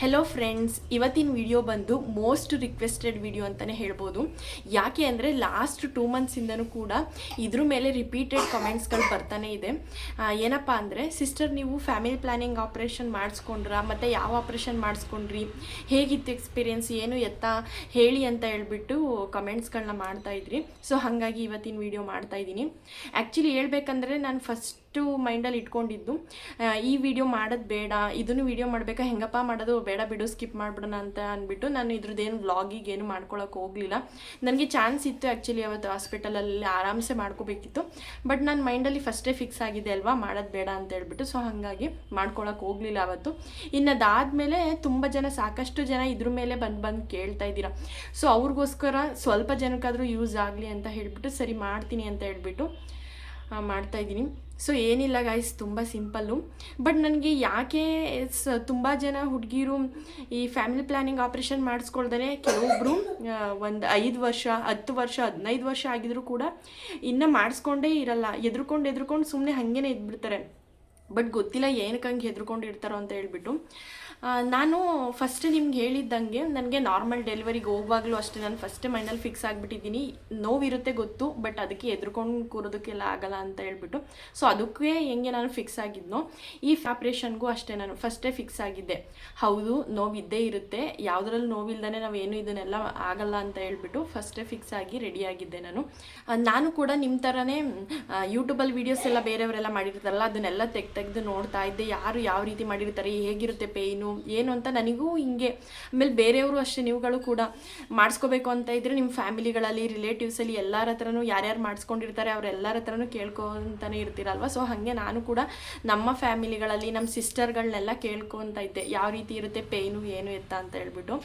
Hello friends ಇವತ್ತಿನ video ಬಂದು most requested video ಅಂತಲೇ ಹೇಳ್ಬೋದು. ಯಾಕೆ ಅಂದರೆ ಲಾಸ್ಟ್ ಟೂ ಮಂತ್ಸಿಂದನೂ ಕೂಡ ಇದ್ರ ಮೇಲೆ ರಿಪೀಟೆಡ್ ಕಮೆಂಟ್ಸ್ಗಳು ಬರ್ತಾನೆ ಇದೆ. ಏನಪ್ಪ ಅಂದರೆ ಸಿಸ್ಟರ್ ನೀವು ಫ್ಯಾಮಿಲಿ ಪ್ಲಾನಿಂಗ್ ಆಪ್ರೇಷನ್ ಮಾಡಿಸ್ಕೊಂಡ್ರಾ, ಮತ್ತು ಯಾವ ಆಪ್ರೇಷನ್ ಮಾಡಿಸ್ಕೊಂಡ್ರಿ, ಹೇಗಿತ್ತು ಎಕ್ಸ್ಪೀರಿಯನ್ಸ್ ಏನು ಎತ್ತ, ಹೇಳಿ ಅಂತ ಹೇಳ್ಬಿಟ್ಟು ಕಮೆಂಟ್ಸ್ಗಳನ್ನ ಮಾಡ್ತಾಯಿದ್ರಿ ಸೊ ಹಾಗಾಗಿ ಇವತ್ತಿನ ವಿಡಿಯೋ ಮಾಡ್ತಾ ಇದ್ದೀನಿ. ಆ್ಯಕ್ಚುಲಿ ಹೇಳ್ಬೇಕಂದ್ರೆ ನಾನು ಫಸ್ಟು ಮೈಂಡಲ್ಲಿ ಇಟ್ಕೊಂಡಿದ್ದು. ಈ ವಿಡಿಯೋ ಮಾಡೋದು ಬೇಡ, ಇದನ್ನು ವಿಡಿಯೋ ಮಾಡಬೇಕಾ, ಹೆಂಗಪ್ಪ ಮಾಡೋದು, ಬೇಡ ಬಿಡು ಸ್ಕಿಪ್ ಮಾಡಿಬಿಡೋಣ ಅಂತ ಅಂದ್ಬಿಟ್ಟು ನಾನು ಇದ್ರದ್ದೇನು ವ್ಲಾಗಿಗೆ ಏನು ಮಾಡ್ಕೊಳಕ್ಕೆ ಹೋಗಲಿಲ್ಲ. ನನಗೆ ಚಾನ್ಸ್ ಇತ್ತು ಆ್ಯಕ್ಚುಲಿ ಅವತ್ತು ಹಾಸ್ಪಿಟಲಲ್ಲಿ ಆರಾಮ್ಸೆ ಮಾಡ್ಕೋಬೇಕಿತ್ತು. ಬಟ್ ನನ್ನ ಮೈಂಡಲ್ಲಿ ಫಸ್ಟೇ ಫಿಕ್ಸ್ ಆಗಿದೆ ಅಲ್ವಾ, ಮಾಡೋದು ಬೇಡ ಅಂತ ಹೇಳ್ಬಿಟ್ಟು ಸೊ ಹಾಗಾಗಿ ಮಾಡ್ಕೊಳಕ್ಕೆ ಹೋಗಲಿಲ್ಲ ಅವತ್ತು. ಇನ್ನು ಅದಾದಮೇಲೆ ತುಂಬ ಜನ, ಸಾಕಷ್ಟು ಜನ ಇದ್ರ ಮೇಲೆ ಬಂದು ಬಂದು ಕೇಳ್ತಾ ಇದ್ದೀರಾ. ಸೊ ಅವ್ರಿಗೋಸ್ಕರ ಸ್ವಲ್ಪ ಜನಕ್ಕಾದರೂ ಯೂಸ್ ಆಗಲಿ ಅಂತ ಹೇಳಿಬಿಟ್ಟು, ಸರಿ ಮಾಡ್ತೀನಿ ಅಂತ ಹೇಳ್ಬಿಟ್ಟು ಮಾಡ್ತಾಯಿದ್ದೀನಿ ಸೊ ಏನಿಲ್ಲ ಗಾಯ್ಸ್ ತುಂಬ ಸಿಂಪಲ್ಲು ಬಟ್ ನನಗೆ ಯಾಕೆ ಸ ತುಂಬ ಜನ ಹುಡುಗಿರು ಈ ಫ್ಯಾಮಿಲಿ ಪ್ಲ್ಯಾನಿಂಗ್ ಆಪ್ರೇಷನ್ ಮಾಡಿಸ್ಕೊಳ್ದೇ ಕೆಲವೊಬ್ಬರು ಒಂದು ಐದು ವರ್ಷ, ಹತ್ತು ವರ್ಷ, ಹದಿನೈದು ವರ್ಷ ಆಗಿದ್ರು ಕೂಡ ಇನ್ನೂ ಮಾಡಿಸ್ಕೊಂಡೇ ಇರಲ್ಲ. ಎದ್ರುಕೊಂಡು ಎದ್ರುಕೊಂಡು ಸುಮ್ಮನೆ ಹಾಗೇನೆ ಇದ್ಬಿಡ್ತಾರೆ. ಬಟ್ ಗೊತ್ತಿಲ್ಲ ಏನಕ್ಕೆ ಹಂಗೆ ಹೆದ್ರುಕೊಂಡು ಇರ್ತಾರೋ ಅಂತ ಹೇಳ್ಬಿಟ್ಟು. ನಾನು ಫಸ್ಟ್ ನಿಮ್ಗೆ ಹೇಳಿದ್ದಂಗೆ ನನಗೆ ನಾರ್ಮಲ್ ಡೆಲಿವರಿಗೆ ಹೋಗುವಾಗಲೂ ಅಷ್ಟೇ, ನಾನು ಫಸ್ಟ್ ಮೈಂಡಲ್ಲಿ ಫಿಕ್ಸ್ ಆಗಿಬಿಟ್ಟಿದ್ದೀನಿ. ನೋವಿರುತ್ತೆ ಗೊತ್ತು ಬಟ್ ಅದಕ್ಕೆ ಎದ್ರುಕೊಂಡು ಕೂರೋದಕ್ಕೆಲ್ಲ ಆಗಲ್ಲ ಅಂತ ಹೇಳ್ಬಿಟ್ಟು. ಸೊ ಅದಕ್ಕೆ ಹೆಂಗೆ ನಾನು ಫಿಕ್ಸ್ ಆಗಿದ್ನೋ, ಈ ಆಪ್ರೇಷನ್ಗೂ ಅಷ್ಟೇ ನಾನು ಫಸ್ಟೇ ಫಿಕ್ಸ್ ಆಗಿದ್ದೆ. ಹೌದು, ನೋವಿದ್ದೇ ಇರುತ್ತೆ. ಯಾವುದ್ರಲ್ಲಿ ನೋವಿಲ್ದೇ ನಾವೇನು ಇದನ್ನೆಲ್ಲ ಆಗಲ್ಲ ಅಂತ ಹೇಳ್ಬಿಟ್ಟು ಫಸ್ಟೇ ಫಿಕ್ಸ್ ಆಗಿ ರೆಡಿ ಆಗಿದ್ದೆ ನಾನು. ನಾನು ಕೂಡ ನಿಮ್ಮ ಥರನೇ ಯೂಟ್ಯೂಬಲ್ಲಿ ವೀಡಿಯೋಸ್ ಎಲ್ಲ ಬೇರೆಯವರೆಲ್ಲ ಮಾಡಿರ್ತಾರಲ್ಲ, ಅದನ್ನೆಲ್ಲ ತೆಗ್ದು ತೆಗೆದು ನೋಡ್ತಾ ಇದ್ದೆ. ಯಾರು ಯಾವ ರೀತಿ ಮಾಡಿರ್ತಾರೆ, ಹೇಗಿರುತ್ತೆ ಪೇಯ್ನು ಏನು ಅಂತ ನನಗೂ ಹಿಂಗೆ, ಆಮೇಲೆ ಬೇರೆಯವರು ಅಷ್ಟೇ, ನೀವುಗಳು ಕೂಡ ಮಾಡಿಸ್ಕೋಬೇಕು ಅಂತ ಇದ್ರೆ ನಿಮ್ಮ ಫ್ಯಾಮಿಲಿಗಳಲ್ಲಿ, ರಿಲೇಟಿವ್ಸಲ್ಲಿ ಎಲ್ಲರ ಹತ್ರನೂ ಯಾರ್ಯಾರು ಮಾಡಿಸ್ಕೊಂಡಿರ್ತಾರೆ ಅವರೆಲ್ಲರ ಹತ್ರನೂ ಕೇಳ್ಕೊತಾನೆ ಇರ್ತೀರಲ್ವ? ಸೊ ಹಾಗೆ ನಾನು ಕೂಡ ನಮ್ಮ ಫ್ಯಾಮಿಲಿಗಳಲ್ಲಿ, ನಮ್ಮ ಸಿಸ್ಟರ್ಗಳನ್ನೆಲ್ಲ ಕೇಳ್ಕೊತ ಇದ್ದೆ. ಯಾವ ರೀತಿ ಇರುತ್ತೆ, ಪೇಯ್ನು ಏನು ಎತ್ತ ಅಂತ ಹೇಳ್ಬಿಟ್ಟು.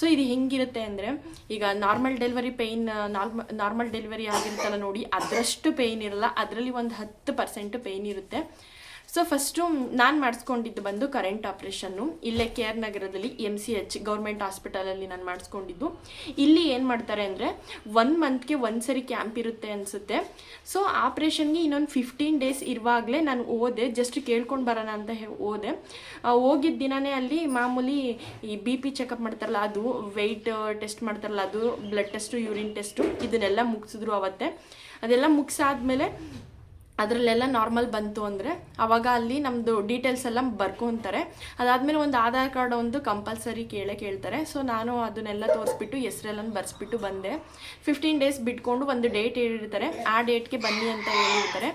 ಸೊ ಇದು ಹೆಂಗಿರುತ್ತೆ ಅಂದರೆ, ಈಗ normal delivery pain norm normal delivery ಆಗಿರುತ್ತಲ್ಲ ನೋಡಿ, ಅದರಷ್ಟು ಪೇಯ್ನ್ ಇರಲ್ಲ. ಅದರಲ್ಲಿ ಒಂದು ಹತ್ತು ಪರ್ಸೆಂಟ್ ಪೇಯ್ನ್ ಇರುತ್ತೆ. ಸೊ ಫಸ್ಟು ನಾನು ಮಾಡಿಸ್ಕೊಂಡಿದ್ದು ಬಂದು ಕರೆಂಟ್ ಆಪ್ರೇಷನ್ನು ಇಲ್ಲೇ ಕೆ ಆರ್ ನಗರದಲ್ಲಿ ಎಂ ಸಿ ಎಚ್ ಗೌರ್ಮೆಂಟ್ ಹಾಸ್ಪಿಟಲಲ್ಲಿ ನಾನು ಮಾಡಿಸ್ಕೊಂಡಿದ್ದು. ಇಲ್ಲಿ ಏನು ಮಾಡ್ತಾರೆ ಅಂದರೆ ಒನ್ ಮಂತ್ಗೆ ಒಂದು ಸರಿ ಕ್ಯಾಂಪ್ ಇರುತ್ತೆ ಅನಿಸುತ್ತೆ. ಸೊ ಆಪ್ರೇಷನ್ಗೆ ಇನ್ನೊಂದು ಫಿಫ್ಟೀನ್ ಡೇಸ್ ಇರುವಾಗಲೇ ನಾನು ಓದೆ. ಜಸ್ಟ್ ಕೇಳ್ಕೊಂಡು ಬರೋಣ ಅಂತ ಓದೆ. ಹೋಗಿದ್ದ ದಿನನೇ ಅಲ್ಲಿ ಮಾಮೂಲಿ ಈ ಬಿ ಪಿ ಚೆಕಪ್ ಮಾಡ್ತಾರಲ್ಲ, ಅದು ವೆಯ್ಟ್ ಟೆಸ್ಟ್ ಮಾಡ್ತಾರಲ್ಲ, ಅದು ಬ್ಲಡ್ ಟೆಸ್ಟು ಯೂರಿನ್ ಟೆಸ್ಟು ಇದನ್ನೆಲ್ಲ ಮುಗಿಸಿದ್ರು ಅವತ್ತೆ. ಅದೆಲ್ಲ ಮುಗಿಸಾದ್ಮೇಲೆ ಅದರಲ್ಲೆಲ್ಲ ನಾರ್ಮಲ್ ಬಂತು ಅಂದರೆ ಅವಾಗ ಅಲ್ಲಿ ನಮ್ಮದು ಡೀಟೇಲ್ಸ್ ಎಲ್ಲ ಬರ್ಕೊತಾರೆ ಅದಾದಮೇಲೆ ಒಂದು ಆಧಾರ್ ಕಾರ್ಡ್ ಒಂದು ಕಂಪಲ್ಸರಿ ಕೇಳೆ ಕೇಳ್ತಾರೆ. ಸೊ ನಾನು ಅದನ್ನೆಲ್ಲ ತೋರಿಸ್ಬಿಟ್ಟು ಹೆಸ್ರೆಲ್ಲ ಬರ್ಸ್ಬಿಟ್ಟು ಬಂದೆ. ಫಿಫ್ಟೀನ್ ಡೇಸ್ ಬಿಟ್ಕೊಂಡು ಒಂದು ಡೇಟ್ ಹೇಳಿರ್ತಾರೆ. ಆ ಡೇಟ್ಗೆ ಬನ್ನಿ ಅಂತ ಹೇಳಿರ್ತಾರೆ.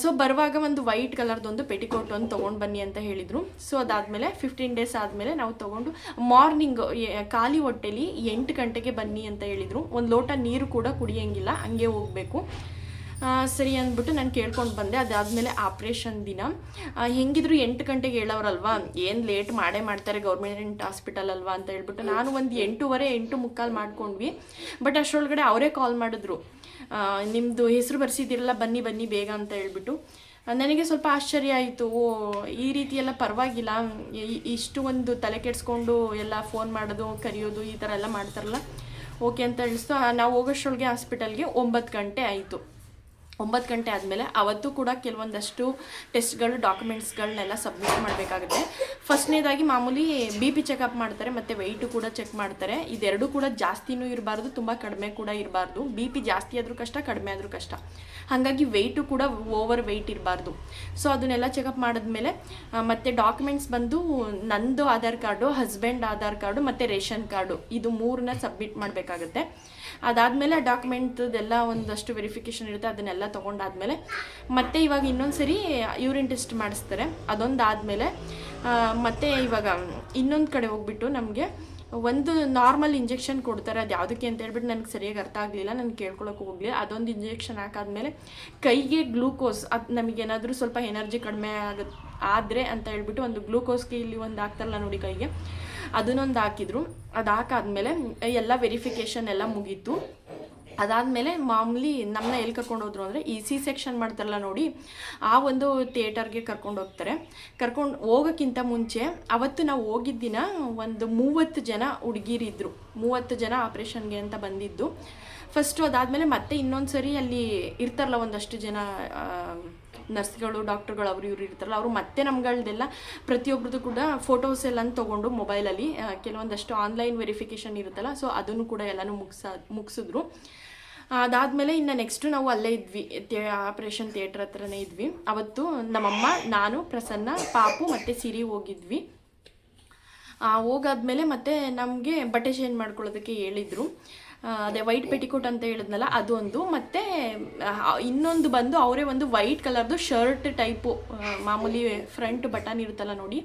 ಸೊ ಬರುವಾಗ ಒಂದು ವೈಟ್ ಕಲರ್ದೊಂದು ಪೆಟಿಕೋಟ್ ಒಂದು ತೊಗೊಂಡು ಬನ್ನಿ ಅಂತ ಹೇಳಿದರು. ಸೊ ಅದಾದಮೇಲೆ ಫಿಫ್ಟೀನ್ ಡೇಸ್ ಆದಮೇಲೆ ನಾವು ತೊಗೊಂಡು ಮಾರ್ನಿಂಗ್ ಖಾಲಿ ಹೊಟ್ಟೆಲಿ ಎಂಟು ಗಂಟೆಗೆ ಬನ್ನಿ ಅಂತ ಹೇಳಿದರು. ಒಂದು ಲೋಟ ನೀರು ಕೂಡ ಕುಡಿಯೋಂಗಿಲ್ಲ. ಹಂಗೆ ಹೋಗಬೇಕು. ಸರಿ ಅಂದ್ಬಿಟ್ಟು ನಾನು ಕೇಳ್ಕೊಂಡು ಬಂದೆ. ಅದಾದಮೇಲೆ ಆಪ್ರೇಷನ್ ದಿನ. ಹೆಂಗಿದ್ರು ಎಂಟು ಗಂಟೆಗೆ ಹೇಳೋರಲ್ವಾ ಏನು ಲೇಟ್ ಮಾಡೇ ಮಾಡ್ತಾರೆ, ಗೌರ್ಮೆಂಟ್ ಹಾಸ್ಪಿಟಲ್ ಅಲ್ವಾ ಅಂತ ಹೇಳ್ಬಿಟ್ಟು ನಾನು ಒಂದು ಎಂಟೂವರೆ, ಎಂಟು ಮುಕ್ಕಾಲು ಮಾಡ್ಕೊಂಡ್ವಿ. ಬಟ್ ಅಷ್ಟರೊಳಗಡೆ ಅವರೇ ಕಾಲ್ ಮಾಡಿದ್ರು. ನಿಮ್ಮದು ಹೆಸರು ಬರ್ಸಿದ್ದೀರಲ್ಲ, ಬನ್ನಿ ಬನ್ನಿ, ಬೇಗ ಅಂತ ಹೇಳ್ಬಿಟ್ಟು. ನನಗೆ ಸ್ವಲ್ಪ ಆಶ್ಚರ್ಯ ಆಯಿತು. ಓ, ಈ ರೀತಿ ಎಲ್ಲ ಪರವಾಗಿಲ್ಲ ಇಷ್ಟು ಒಂದು ತಲೆ ಕೆಡಿಸ್ಕೊಂಡು ಎಲ್ಲ ಫೋನ್ ಮಾಡೋದು, ಕರೆಯೋದು, ಈ ಥರ ಎಲ್ಲ ಮಾಡ್ತಾರಲ್ಲ? ಓಕೆ ಅಂತ ಹೇಳಿಸ್ತು. ನಾವು ಹೋಗೋಷ್ಟರೊಳಗೆ ಹಾಸ್ಪಿಟಲ್ಗೆ ಒಂಬತ್ತು ಗಂಟೆ ಆಯಿತು. ಒಂಬತ್ತು ಗಂಟೆ ಆದಮೇಲೆ ಅವತ್ತು ಕೂಡ ಕೆಲವೊಂದಷ್ಟು ಟೆಸ್ಟ್ಗಳು, ಡಾಕ್ಯುಮೆಂಟ್ಸ್ಗಳನ್ನೆಲ್ಲ ಸಬ್ಮಿಟ್ ಮಾಡಬೇಕಾಗುತ್ತೆ. ಫಸ್ಟ್ನೇದಾಗಿ ಮಾಮೂಲಿ ಬಿ ಪಿ ಚೆಕಪ್ ಮಾಡ್ತಾರೆ, ಮತ್ತು ವೆಯ್ಟು ಕೂಡ ಚೆಕ್ ಮಾಡ್ತಾರೆ. ಇದೆರಡೂ ಕೂಡ ಜಾಸ್ತಿನೂ ಇರಬಾರ್ದು, ತುಂಬ ಕಡಿಮೆ ಕೂಡ ಇರಬಾರ್ದು. ಬಿ ಪಿ ಜಾಸ್ತಿ ಆದರೂ ಕಷ್ಟ, ಕಡಿಮೆ ಆದರೂ ಕಷ್ಟ. ಹಾಗಾಗಿ ವೆಯ್ಟು ಕೂಡ ಓವರ್ ವೆಯ್ಟ್ ಇರಬಾರ್ದು. ಸೊ ಅದನ್ನೆಲ್ಲ ಚೆಕಪ್ ಮಾಡಿದ್ಮೇಲೆ ಮತ್ತು ಡಾಕ್ಯುಮೆಂಟ್ಸ್ ಬಂದು ನಂದು Aadhaar card husband Aadhaar card, ಮತ್ತು ರೇಷನ್ ಕಾರ್ಡು. ಇದು ಮೂರನ್ನ ಸಬ್ಮಿಟ್ ಮಾಡಬೇಕಾಗುತ್ತೆ. ಅದಾದಮೇಲೆ ಡಾಕ್ಯುಮೆಂಟ್ದೆಲ್ಲ ಒಂದಷ್ಟು ವೆರಿಫಿಕೇಷನ್ ಇರುತ್ತೆ, ಅದನ್ನೆಲ್ಲ ತೊಗೊಂಡಾದ್ಮೇಲೆ. ಮತ್ತೆ ಇವಾಗ ಇನ್ನೊಂದು ಸರಿ ಯೂರಿನ್ ಟೆಸ್ಟ್ ಮಾಡಿಸ್ತಾರೆ, ಅದೊಂದಾದಮೇಲೆ ಮತ್ತೆ ಇವಾಗ ಇನ್ನೊಂದು ಕಡೆ ಹೋಗ್ಬಿಟ್ಟು ನಮಗೆ ಒಂದು ನಾರ್ಮಲ್ ಇಂಜೆಕ್ಷನ್ ಕೊಡ್ತಾರೆ, ಅದು ಯಾವುದಕ್ಕೆ ಅಂತ ಹೇಳ್ಬಿಟ್ಟು ನನಗೆ ಸರಿಯಾಗಿ ಅರ್ಥ ಆಗಲಿಲ್ಲ, ನಾನು ಕೇಳ್ಕೊಳಕ್ಕೆ ಹೋಗಲಿಲ್ಲ ಅದೊಂದು ಇಂಜೆಕ್ಷನ್ ಹಾಕಾದ್ಮೇಲೆ ಕೈಗೆ ಗ್ಲೂಕೋಸ್, ಅದು ನಮಗೇನಾದರೂ ಸ್ವಲ್ಪ ಎನರ್ಜಿ ಕಡಿಮೆ ಆಗುತ್ತೆ ಆದರೆ ಅಂತ ಹೇಳ್ಬಿಟ್ಟು ಒಂದು ಗ್ಲೂಕೋಸ್ಗೆ ಇಲ್ಲಿ ಒಂದು ಹಾಕ್ತಾರಲ್ಲ ನೋಡಿ ಕೈಗೆ. ಅದನ್ನೊಂದು ಹಾಕಿದ್ರು. ಅದು ಹಾಕಾದ್ಮೇಲೆ ಎಲ್ಲ ವೆರಿಫಿಕೇಷನ್ ಎಲ್ಲ ಮುಗೀತು. ಅದಾದಮೇಲೆ ಮಾಮೂಲಿ ನಮ್ಮನ್ನ ಎಲ್ಲಿ ಕರ್ಕೊಂಡು ಹೋದ್ರು ಅಂದರೆ ಈ ಸಿ ಸೆಕ್ಷನ್ ಮಾಡ್ತಾರಲ್ಲ ನೋಡಿ, ಆ ಒಂದು ಥಿಯೇಟರ್ಗೆ ಕರ್ಕೊಂಡು ಹೋಗ್ತಾರೆ. ಕರ್ಕೊಂಡು ಹೋಗೋಕ್ಕಿಂತ ಮುಂಚೆ ಅವತ್ತು ನಾವು ಹೋಗಿದ್ದ ದಿನ ಒಂದು ಮೂವತ್ತು ಜನ ಹುಡುಗಿರಿದ್ರು ಮೂವತ್ತು ಜನ ಆಪ್ರೇಷನ್ಗೆ ಅಂತ ಬಂದಿದ್ದು. ಫಸ್ಟು ಅದಾದಮೇಲೆ ಮತ್ತೆ ಇನ್ನೊಂದು ಸರಿ ಅಲ್ಲಿ ಇರ್ತಾರಲ್ಲ ಒಂದಷ್ಟು ಜನ ನರ್ಸ್ಗಳು, ಡಾಕ್ಟರ್ಗಳು ಅವರು ಇವರು ಇರ್ತಾರಲ್ಲ, ಅವರು ಮತ್ತೆ ನಮ್ಗಳದೆಲ್ಲ ಪ್ರತಿಯೊಬ್ರದ್ದು ಕೂಡ ಫೋಟೋಸ್ ಎಲ್ಲ ತೊಗೊಂಡು ಮೊಬೈಲಲ್ಲಿ ಕೆಲವೊಂದಷ್ಟು ಆನ್ಲೈನ್ ವೆರಿಫಿಕೇಷನ್ ಇರುತ್ತಲ್ಲ ಸೊ ಅದನ್ನು ಕೂಡ ಎಲ್ಲನೂ ಮುಗಿಸ, ಮುಗಿಸಿದ್ರು. ಅದಾದಮೇಲೆ ಇನ್ನು ನೆಕ್ಸ್ಟು ನಾವು ಅಲ್ಲೇ ಇದ್ವಿ ಆಪ್ರೇಷನ್ ಥಿಯೇಟ್ರ್ ಹತ್ರನೇ ಇದ್ವಿ. ಅವತ್ತು ನಮ್ಮಮ್ಮ, ನಾನು, ಪ್ರಸನ್ನ, ಪಾಪು ಮತ್ತು ಸಿರಿ ಹೋಗಿದ್ವಿ. ಹೋಗಾದ್ಮೇಲೆ ಮತ್ತೆ ನಮಗೆ ಬಟ್ಟೆ ಚೇಂಜ್ ಮಾಡ್ಕೊಳ್ಳೋದಕ್ಕೆ ಹೇಳಿದರು. ಅದೇ ವೈಟ್ ಪೆಟಿಕೋಟ್ ಅಂತ ಹೇಳಿದ್ನಲ್ಲ, ಅದೊಂದು. ಮತ್ತೆ ಇನ್ನೊಂದು ಬಂದು ಅವರೇ ಒಂದು ವೈಟ್ ಕಲರ್ದು ಶರ್ಟ್ ಟೈಪು ಮಾಮೂಲಿ ಫ್ರಂಟ್ ಬಟನ್ ಇರುತ್ತಲ್ಲ ನೋಡಿ.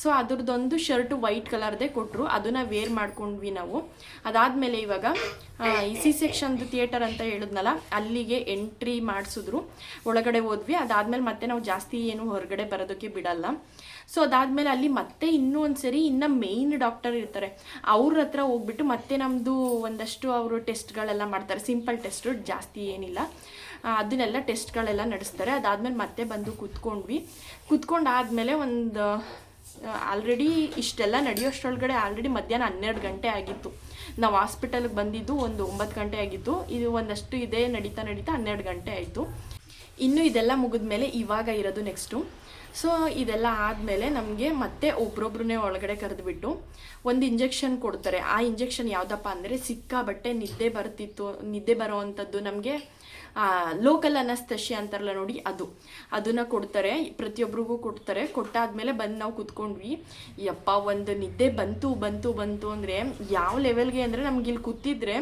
ಸೊ ಅದ್ರದ್ದೊಂದು ಶರ್ಟು ವೈಟ್ ಕಲರ್ದೇ ಕೊಟ್ಟರು ಅದನ್ನು ವೇರ್ ಮಾಡ್ಕೊಂಡ್ವಿ ನಾವು. ಅದಾದಮೇಲೆ ಇವಾಗ ಈ ಸಿ ಸೆಕ್ಷನ್ದು ಥಿಯೇಟರ್ ಅಂತ ಹೇಳಿದ್ನಲ್ಲ, ಅಲ್ಲಿಗೆ ಎಂಟ್ರಿ ಮಾಡಿಸಿದ್ರು. ಒಳಗಡೆ ಹೋದ್ವಿ. ಅದಾದಮೇಲೆ ಮತ್ತೆ ನಾವು ಜಾಸ್ತಿ ಏನು ಹೊರಗಡೆ ಬರೋದಕ್ಕೆ ಬಿಡಲ್ಲ. ಸೊ ಅದಾದ್ಮೇಲೆ ಅಲ್ಲಿ ಮತ್ತೆ ಇನ್ನೂ ಒಂದು ಸರಿ ಇನ್ನು ಮೇಯ್ನ್ ಡಾಕ್ಟರ್ ಇರ್ತಾರೆ. ಅವ್ರ ಹತ್ರ ಹೋಗ್ಬಿಟ್ಟು ಮತ್ತೆ ನಮ್ಮದು ಒಂದಷ್ಟು ಅವರು ಟೆಸ್ಟ್ಗಳೆಲ್ಲ ಮಾಡ್ತಾರೆ. ಸಿಂಪಲ್ ಟೆಸ್ಟ್ ಜಾಸ್ತಿ ಏನಿಲ್ಲ. ಅದನ್ನೆಲ್ಲ ಟೆಸ್ಟ್ಗಳೆಲ್ಲ ನಡೆಸ್ತಾರೆ. ಅದಾದಮೇಲೆ ಮತ್ತೆ ಬಂದು ಕೂತ್ಕೊಂಡ್ವಿ. ಕುತ್ಕೊಂಡಾದ್ಮೇಲೆ ಒಂದು ಆಲ್ರೆಡಿ ಇಷ್ಟೆಲ್ಲ ನಡೆಯೋಷ್ಟೊಳಗಡೆ ಆಲ್ರೆಡಿ ಮಧ್ಯಾಹ್ನ ಹನ್ನೆರಡು ಗಂಟೆ ಆಗಿತ್ತು. ನಾವು ಹಾಸ್ಪಿಟಲ್ಗೆ ಬಂದಿದ್ದು ಒಂದು ಒಂಬತ್ತು ಗಂಟೆ ಆಗಿತ್ತು. ಇದು ಒಂದಷ್ಟು ಇದೇ ನಡೀತಾ ನಡೀತಾ ಹನ್ನೆರಡು ಗಂಟೆ ಆಯಿತು. ಇನ್ನು ಇದೆಲ್ಲ ಮುಗಿದ್ಮೇಲೆ ಇವಾಗ ಇರೋದು ನೆಕ್ಸ್ಟು ಸೊ ಇದೆಲ್ಲ ಆದಮೇಲೆ ನಮಗೆ ಮತ್ತೆ ಒಬ್ರೊಬ್ರನ್ನೇ ಒಳಗಡೆ ಕರೆದುಬಿಟ್ಟು ಒಂದು ಇಂಜೆಕ್ಷನ್ ಕೊಡ್ತಾರೆ. ಆ ಇಂಜೆಕ್ಷನ್ ಯಾವುದಪ್ಪ ಅಂದರೆ ಸಿಕ್ಕಾಬಟ್ಟೆ ನಿದ್ದೆ ಬರ್ತಿತ್ತು, ನಿದ್ದೆ ಬರೋ ಅಂಥದ್ದು ನಮಗೆ ಲೋಕಲ್ ಅನಸ್ತಶಿ ಅಂತಾರಲ್ಲ ನೋಡಿ ಅದು. ಅದನ್ನು ಕೊಡ್ತಾರೆ ಪ್ರತಿಯೊಬ್ಬರಿಗೂ ಕೊಡ್ತಾರೆ. ಕೊಟ್ಟಾದ್ಮೇಲೆ ಬಂದು ನಾವು ಕುತ್ಕೊಂಡ್ವಿ. ಯಪ್ಪ, ಒಂದು ನಿದ್ದೆ ಬಂತು ಬಂತು ಬಂತು ಅಂದರೆ ಯಾವ ಲೆವೆಲ್ಗೆ ಅಂದರೆ ನಮ್ಗೆ ಇಲ್ಲಿ ಕೂತಿದ್ರೆ